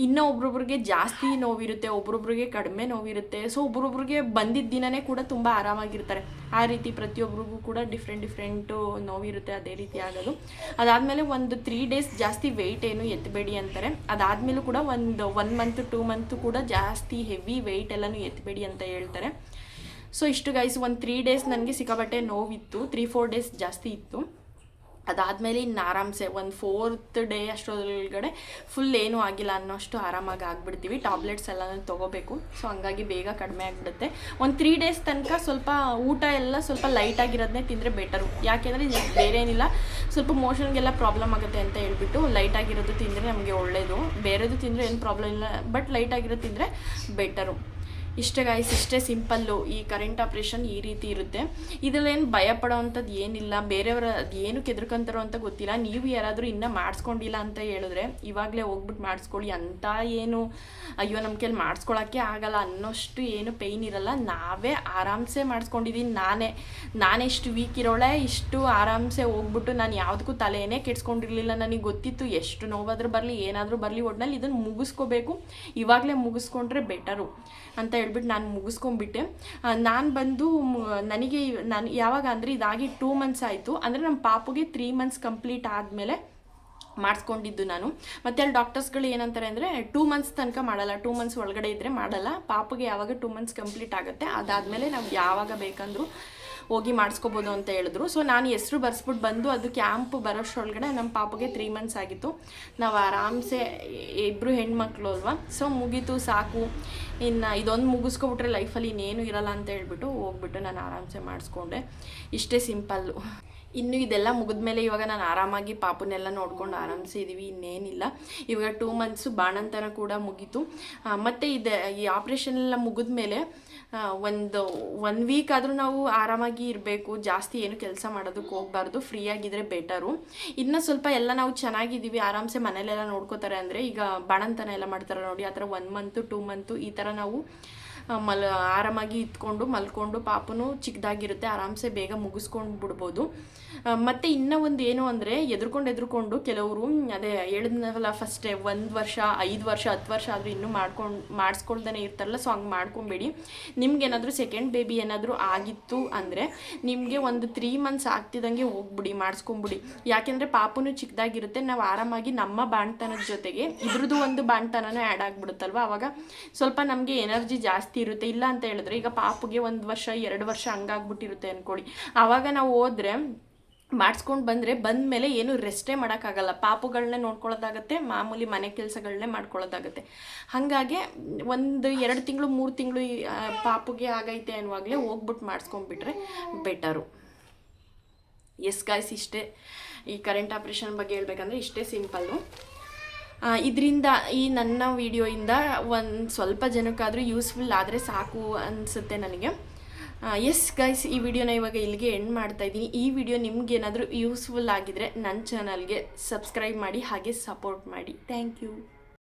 ಇನ್ನು ಒಬ್ರೊಬ್ರಿಗೆ ಜಾಸ್ತಿ ನೋವಿರುತ್ತೆ, ಒಬ್ರೊಬ್ರಿಗೆ ಕಡಿಮೆ ನೋವಿರುತ್ತೆ. ಸೊ ಒಬ್ರೊಬ್ರಿಗೆ ಬಂದಿದ್ದ ದಿನನೇ ಕೂಡ ತುಂಬ ಆರಾಮಾಗಿರ್ತಾರೆ. ಆ ರೀತಿ ಪ್ರತಿಯೊಬ್ಬರಿಗೂ ಕೂಡ ಡಿಫ್ರೆಂಟ್ ಡಿಫ್ರೆಂಟು ನೋವಿರುತ್ತೆ ಅದೇ ರೀತಿ ಆಗೋದು. ಅದಾದಮೇಲೆ ಒಂದು ತ್ರೀ ಡೇಸ್ ಜಾಸ್ತಿ ವೆಯ್ಟ್ ಏನು ಎತ್ತಬೇಡಿ ಅಂತಾರೆ. ಅದಾದಮೇಲೂ ಕೂಡ ಒಂದು ಒನ್ ಮಂತ್ ಟೂ ಮಂತ್ ಕೂಡ ಜಾಸ್ತಿ ಹೆವಿ ವೆಯ್ಟ್ ಎಲ್ಲನೂ ಎತ್ತಬೇಡಿ ಅಂತ ಹೇಳ್ತಾರೆ. ಸೊ ಇಷ್ಟು ಗೈಸ್ ಒಂದು ತ್ರೀ ಡೇಸ್ ನನಗೆ ಸಿಕ್ಕಾಪಟ್ಟೆ ನೋವಿತ್ತು. ತ್ರೀ ಫೋರ್ ಡೇಸ್ ಜಾಸ್ತಿ ಇತ್ತು. ಅದಾದಮೇಲೆ ಇನ್ನು ಆರಾಮ್ಸೆ, ಒಂದು ಫೋರ್ತ್ ಡೇ ಅಷ್ಟರೊಳಗಡೆ ಫುಲ್ ಏನೂ ಆಗಿಲ್ಲ ಅನ್ನೋಷ್ಟು ಆರಾಮಾಗಿ ಆಗಿಬಿಡ್ತೀವಿ. ಟ್ಯಾಬ್ಲೆಟ್ಸ್ ಎಲ್ಲನೂ ತೊಗೋಬೇಕು. ಸೊ ಹಂಗಾಗಿ ಬೇಗ ಕಡಿಮೆ ಆಗಿಬಿಡುತ್ತೆ. ಒಂದು ತ್ರೀ ಡೇಸ್ ತನಕ ಸ್ವಲ್ಪ ಊಟ ಎಲ್ಲ ಸ್ವಲ್ಪ ಲೈಟ್ ಆಗಿರೋದನ್ನೇ ತಿಂದರೆ ಬೆಟರು ಯಾಕೆಂದರೆ ಬೇರೆ ಏನಿಲ್ಲ ಸ್ವಲ್ಪ ಮೋಷನ್ಗೆಲ್ಲ ಪ್ರಾಬ್ಲಮ್ ಆಗುತ್ತೆ ಅಂತ ಹೇಳ್ಬಿಟ್ಟು ಲೈಟ್ ಆಗಿರೋದು ತಿಂದರೆ ನಮಗೆ ಒಳ್ಳೆಯದು ಬೇರೆದು ತಿಂದರೆ ಏನು ಪ್ರಾಬ್ಲಮ್ ಇಲ್ಲ ಬಟ್ ಲೈಟ್ ಆಗಿರೋದು ತಿಂದರೆ ಬೆಟರು ಇಷ್ಟೇ ಗಾಯ್ಸ್ ಇಷ್ಟೇ ಸಿಂಪಲ್ಲು ಈ ಕರೆಂಟ್ ಆಪ್ರೇಷನ್ ಈ ರೀತಿ ಇರುತ್ತೆ. ಇದರಲ್ಲೇನು ಭಯ ಪಡೋವಂಥದ್ದು ಏನಿಲ್ಲ, ಬೇರೆಯವರ ಅದು ಏನು ಕೆದ್ರಕಂತರೋ ಅಂತ ಗೊತ್ತಿಲ್ಲ. ನೀವು ಯಾರಾದರೂ ಇನ್ನೂ ಮಾಡಿಸ್ಕೊಂಡಿಲ್ಲ ಅಂತ ಹೇಳಿದ್ರೆ ಇವಾಗಲೇ ಹೋಗ್ಬಿಟ್ಟು ಮಾಡಿಸ್ಕೊಳ್ಳಿ. ಅಂತ ಏನು ಅಯ್ಯೋ ನಮ್ಮ ಕೈಲಿ ಮಾಡಿಸ್ಕೊಳಕ್ಕೆ ಆಗಲ್ಲ ಅನ್ನೋಷ್ಟು ಏನು ಪೇಯ್ನ್ ಇರಲ್ಲ. ನಾವೇ ಆರಾಮ್ಸೆ ಮಾಡಿಸ್ಕೊಂಡಿದ್ದೀನಿ ನಾನೇ ನಾನೇ ಇಷ್ಟು ವೀಕ್ ಇರೋಳೆ, ಇಷ್ಟು ಆರಾಮ್ಸೆ ಹೋಗ್ಬಿಟ್ಟು ನಾನು ಯಾವುದಕ್ಕೂ ತಲೆಯೇ ಕೆಡ್ಸ್ಕೊಂಡಿರಲಿಲ್ಲ. ನನಗೆ ಗೊತ್ತಿತ್ತು ಎಷ್ಟು ನೋವಾದರೂ ಬರಲಿ, ಏನಾದರೂ ಬರಲಿ, ಒಟ್ನಲ್ಲಿ ಇದನ್ನು ಮುಗಿಸ್ಕೋಬೇಕು. ಇವಾಗಲೇ ಮುಗಿಸ್ಕೊಂಡ್ರೆ ಬೆಟರು ಅಂತ ಹೇಳ್ಬಿಟ್ಟು ನಾನು ಮುಗಿಸ್ಕೊಂಡ್ಬಿಟ್ಟೆ. ನಾನು ಬಂದು ನನಗೆ ನಾನು, ಯಾವಾಗ ಅಂದರೆ ಇದಾಗಿ ಟೂ ಮಂತ್ಸ್ ಆಯಿತು. ಅಂದರೆ ನಮ್ಮ ಪಾಪುಗೆ ತ್ರೀ ಮಂತ್ಸ್ ಕಂಪ್ಲೀಟ್ ಆದಮೇಲೆ ಮಾಡಿಸ್ಕೊಂಡಿದ್ದು ನಾನು. ಮತ್ತೆ ಅಲ್ಲಿ ಡಾಕ್ಟರ್ಸ್ಗಳು ಏನಂತಾರೆ ಅಂದರೆ ಟೂ ಮಂತ್ಸ್ ತನಕ ಮಾಡಲ್ಲ ಟೂ ಮಂತ್ಸ್ ಒಳಗಡೆ ಇದ್ದರೆ ಮಾಡಲ್ಲ. ಪಾಪಗೆ ಯಾವಾಗ ಟೂ ಮಂತ್ಸ್ ಕಂಪ್ಲೀಟ್ ಆಗುತ್ತೆ, ಅದಾದಮೇಲೆ ನಾವು ಯಾವಾಗ ಬೇಕಂದ್ರೂ ಹೋಗಿ ಮಾಡಿಸ್ಕೋಬೋದು ಅಂತ ಹೇಳಿದ್ರು. ಸೊ ನಾನು ಹೆಸರು ಬರ್ಸ್ಬಿಟ್ಟು ಬಂದು ಅದು ಕ್ಯಾಂಪ್ ಬರೋಷ್ಟೊಳಗಡೆ ನಮ್ಮ ಪಾಪಗೆ ತ್ರೀ ಮಂತ್ಸ್ ಆಗಿತ್ತು. ನಾವು ಆರಾಮ್ಸೆ ಇಬ್ಬರು ಹೆಣ್ಮಕ್ಳು ಅಲ್ವಾ? ಸೊ ಮುಗೀತು, ಸಾಕು. ಇನ್ನು ಇದೊಂದು ಮುಗಿಸ್ಕೊಬಿಟ್ರೆ ಲೈಫಲ್ಲಿ ಇನ್ನೇನು ಇರಲ್ಲ ಅಂತ ಹೇಳ್ಬಿಟ್ಟು ಹೋಗ್ಬಿಟ್ಟು ನಾನು ಆರಾಮ್ಸೆ ಮಾಡಿಸ್ಕೊಂಡೆ. ಇಷ್ಟೇ ಸಿಂಪಲ್ಲು ಇನ್ನು ಇದೆಲ್ಲ ಮುಗಿದ್ಮೇಲೆ ಇವಾಗ ನಾನು ಆರಾಮಾಗಿ ಪಾಪನೆಲ್ಲ ನೋಡ್ಕೊಂಡು ಆರಾಮ್ಸಿದ್ದೀವಿ ಇನ್ನೇನಿಲ್ಲ. ಇವಾಗ ಟೂ ಮಂತ್ಸು ಬಾಣಂತನ ಕೂಡ ಮುಗೀತು. ಮತ್ತು ಇದೆ, ಈ ಆಪ್ರೇಷನ್ ಎಲ್ಲ ಮುಗಿದ್ಮೇಲೆ ಒಂದು ಒನ್ ವೀಕ್ ಆದರೂ ನಾವು ಆರಾಮಾಗಿ ಇರಬೇಕು, ಜಾಸ್ತಿ ಏನು ಕೆಲಸ ಮಾಡೋದಕ್ಕೆ ಹೋಗಬಾರ್ದು ಫ್ರೀಯಾಗಿದ್ದರೆ ಬೆಟರು ಇನ್ನು ಸ್ವಲ್ಪ ಎಲ್ಲ ನಾವು ಚೆನ್ನಾಗಿದ್ದೀವಿ ಆರಾಮ್ಸೆ ಮನೇಲೆಲ್ಲ ನೋಡ್ಕೋತಾರೆ ಅಂದರೆ ಈಗ ಬಾಣಂತನ ಎಲ್ಲ ಮಾಡ್ತಾರೆ ನೋಡಿ, ಆ ಥರ ಒನ್ ಮಂತು ಟೂ ಮಂತು ಈ ಥರ ನಾವು ಮಲ್ ಆರಾಮಾಗಿ ಇತ್ಕೊಂಡು ಮಲ್ಕೊಂಡು ಪಾಪನು ಚಿಕ್ಕದಾಗಿರುತ್ತೆ ಆರಾಮ್ಸೆ ಬೇಗ ಮುಗಿಸ್ಕೊಂಡು ಬಿಡ್ಬೋದು ಮತ್ತೆ ಇನ್ನೂ ಒಂದು ಏನು ಅಂದರೆ ಎದುರ್ಕೊಂಡು ಎದುರ್ಕೊಂಡು ಕೆಲವರು ಅದೇ ಹೇಳಿದ್ನಲ್ಲ ಫಸ್ಟೇ ಒಂದು ವರ್ಷ, ಐದು ವರ್ಷ, ಹತ್ತು ವರ್ಷ ಆದರೂ ಇನ್ನೂ ಮಾಡ್ಕೊಂಡು ಮಾಡಿಸ್ಕೊಳ್ದೇ ಇರ್ತಾರಲ್ಲ ಸೊ ಹಂಗೆ ಮಾಡ್ಕೊಬೇಡಿ. ನಿಮ್ಗೇನಾದರೂ ಸೆಕೆಂಡ್ ಬೇಬಿ ಏನಾದರೂ ಆಗಿತ್ತು ಅಂದರೆ ನಿಮಗೆ ಒಂದು ತ್ರೀ ಮಂತ್ಸ್ ಆಗ್ತಿದ್ದಂಗೆ ಹೋಗ್ಬಿಡಿ, ಮಾಡಿಸ್ಕೊಂಬಿಡಿ. ಯಾಕೆಂದರೆ ಪಾಪನು ಚಿಕ್ಕದಾಗಿರುತ್ತೆ ನಾವು ಆರಾಮಾಗಿ ನಮ್ಮ ಬಾಣ್ತನದ ಜೊತೆಗೆ ಇದ್ರದ್ದು ಒಂದು ಬಾಣ್ತನನೂ ಆ್ಯಡ್ ಆಗಿಬಿಡುತ್ತಲ್ವ? ಅವಾಗ ಸ್ವಲ್ಪ ನಮಗೆ ಎನರ್ಜಿ ಜಾಸ್ತಿ ಇರುತ್ತೆ. ಇಲ್ಲ ಅಂತ ಹೇಳಿದ್ರೆ ಈಗ ಪಾಪುಗೆ ಒಂದು ವರ್ಷ, ಎರಡು ವರ್ಷ ಹಂಗಾಗ್ಬಿಟ್ಟಿರುತ್ತೆ ಅಂದ್ಕೊಳ್ಳಿ ಆವಾಗ ನಾವು ಹೋದ್ರೆ ಮಾಡಿಸ್ಕೊಂಡು ಬಂದರೆ ಬಂದ ಮೇಲೆ ಏನು ರೆಸ್ಟೇ ಮಾಡೋಕ್ಕಾಗಲ್ಲ. ಪಾಪುಗಳನ್ನೇ ನೋಡ್ಕೊಳ್ಳೋದಾಗತ್ತೆ, ಮಾಮೂಲಿ ಮನೆ ಕೆಲಸಗಳನ್ನೇ ಮಾಡ್ಕೊಳ್ಳೋದಾಗತ್ತೆ. ಹಾಗಾಗಿ ಒಂದು ಎರಡು ತಿಂಗಳು, ಮೂರು ತಿಂಗಳು ಪಾಪುಗೆ ಆಗೈತೆ ಅನ್ನುವಾಗಲೇ ಹೋಗ್ಬಿಟ್ಟು ಮಾಡಿಸ್ಕೊಂಡ್ಬಿಟ್ರೆ ಬೆಟರು. ಎಸ್ ಗಾಯ್ಸ್ ಇಷ್ಟೇ. ಈ ಕರೆಂಟ್ ಆಪ್ರೇಷನ್ ಬಗ್ಗೆ ಹೇಳ್ಬೇಕಂದ್ರೆ ಇಷ್ಟೇ ಸಿಂಪಲ್ಲು. ಇದರಿಂದ ಈ ನನ್ನ ವಿಡಿಯೋಯಿಂದ ಒಂದು ಸ್ವಲ್ಪ ಜನಕ್ಕಾದರೂ ಯೂಸ್ಫುಲ್ ಆದರೆ ಸಾಕು ಅನಿಸುತ್ತೆ ನನಗೆ. ಎಸ್ ಗೈಸ್ ಈ ವಿಡಿಯೋನ ಇವಾಗ ಇಲ್ಲಿಗೆ ಎಂಡ್ ಮಾಡ್ತಾ ಇದ್ದೀನಿ. ಈ ವಿಡಿಯೋ ನಿಮ್ಗೇನಾದರೂ ಯೂಸ್ಫುಲ್ ಆಗಿದ್ರೆ ನನ್ನ ಚಾನಲ್ಗೆ ಸಬ್ಸ್ಕ್ರೈಬ್ ಮಾಡಿ, ಹಾಗೆ ಸಪೋರ್ಟ್ ಮಾಡಿ. Thank you